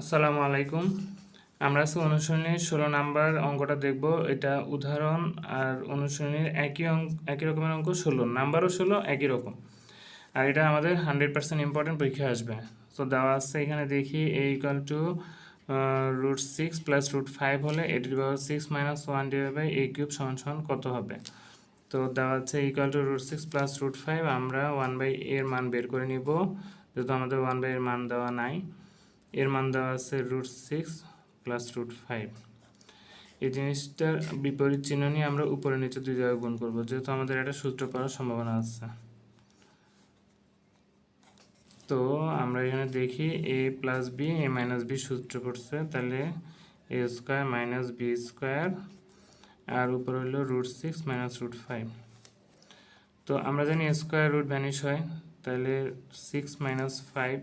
আসসালামু আলাইকুম। আমরা আজকে অনুশীলনীর ষোলো নাম্বার অঙ্কটা দেখব। এটা উদাহরণ আর অনুশীলনীর একই অঙ্ক একই রকমের অঙ্ক ষোলো, নাম্বারও ষোলো, একই রকম। আর এটা আমাদের হান্ড্রেড পার্সেন্ট ইম্পর্টেন্ট পরীক্ষা আসবে। তো দেওয়া আছে এখানে দেখি A equal to root six plus root five হলে এটির power six minus one divide by A cube সমান সমান কত হবে? তো দেওয়া আছে equal to root six plus root five, আমরা ওয়ান বাই এর মান বের করে নিব। যেহেতু আমাদের ওয়ান বাই এর মান দেওয়া নাই। এর মান দেওয়া আছে root six plus root five এই জিনিসটার বিপরীত চিহ্ন নিয়ে আমরা উপরে নিচে দুই জায়গায় গুণ করব, যেহেতু আমাদের একটা সূত্র পাওয়ার সম্ভাবনা আছে। তো আমরা এখানে দেখি A plus B A minus B সূত্র পড়ছে, তাহলে A square minus B square আর উপরে হলো root six minus root five তো আমরা জানি স্কোয়ার রুট ভ্যানিশ হয়, তাহলে সিক্স মাইনাস ফাইভ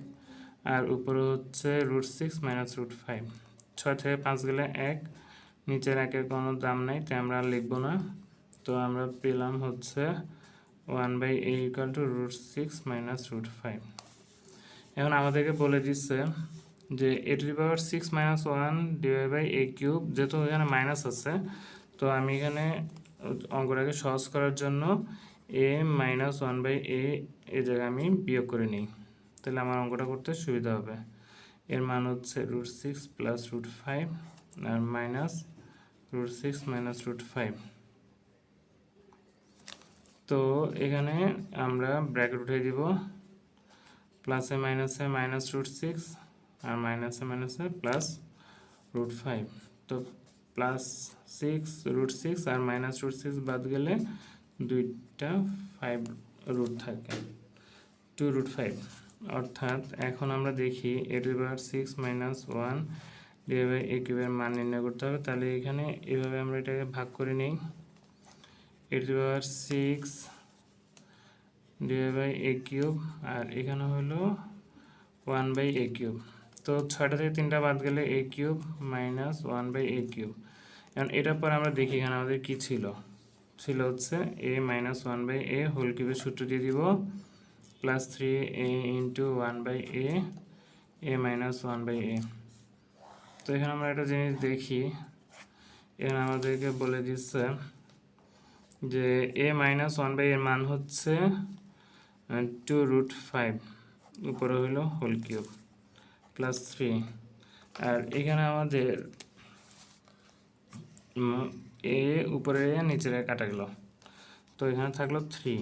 আর উপরে হচ্ছে root six minus root five ছয় থেকে পাঁচ গেলে এক, নিচের একের কোনো দাম নাই, তাই আমরা লিখব না। তো আমরা পেলাম হচ্ছে one by A equal to root six minus root five এখন আমাদেরকে বলে দিচ্ছে যে A to the power six minus one divide by A cube যেহেতু এখানে মাইনাস আছে, তো আমি এখানে অঙ্কটাকে সহজ করার জন্য A minus one by A এই জায়গায় আমি বিয়োগ করে নিই। তাহলে আমার অঙ্কটা করতে সুবিধা হবে। এর মান হচ্ছে root six plus root five আর minus root six minus root five তো এখানে আমরা ব্র্যাকেট উঠে দিব। প্লাসে মাইনাসে মাইনাস রুট সিক্স আর মাইনাসে মাইনাসে প্লাস রুট ফাইভ তো প্লাস সিক্স রুট সিক্স আর মাইনাস রুট সিক্স বাদ গেলে দুইটা ফাইভ রুট থাকে। টু রুট ফাইভ অর্থাৎ এখন আমরা দেখি A to six minus one divide by A কিউবের মান নির্ণয় করতে হবে। তাহলে এখানে এভাবে আমরা এটাকে ভাগ করে নিই। A to six divide by A cube আর এখানে হলো ওয়ান বাই এ কিউব তো ছয়টা থেকে তিনটা বাদ গেলে A cube minus one by A cube এখন এটার পর আমরা দেখি এখানে আমাদের কী ছিল? ছিল হচ্ছে a minus one by a whole কিউবের সূত্র দিয়ে দিব। Plus three a into one by a a minus one by a তো এখানে আমরা একটা জিনিস দেখি। এখানে আমাদেরকে বলে দিচ্ছে যে এ মাইনাস ওয়ান বাই এর মান হচ্ছে টু রুট ফাইভ উপরে হইল হোল কিউব প্লাস থ্রি আর এখানে আমাদের এ উপরে নিচে কাটা গেল। তো এখানে থাকল three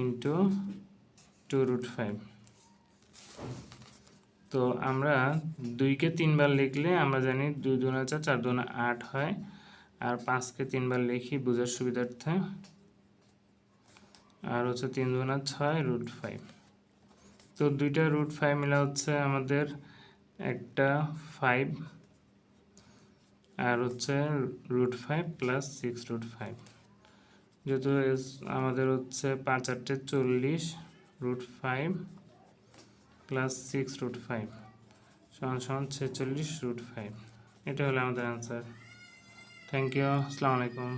into two root five. তো আমরা দুইকে তিনবার লিখলে আমরা জানি দুই দুনা চার চার দুনা আট হয়। আর পাঁচকে তিনবার লিখি, বোঝার সুবিধার্থে। আর হচ্ছে তিন দুনা ছয় রুট ফাইভ। তো দুইটা রুট ফাইভ মিলা হচ্ছে আমাদের একটা ফাইভ। আর হচ্ছে root five plus six root five. যেহেতু আমাদের হচ্ছে পাঁচ আটটে চল্লিশ root five plus six root five সমান সমান ছেচল্লিশ রুট ফাইভ এটা হলো আমাদের অ্যান্সার থ্যাংক ইউ আসসালামু আলাইকুম।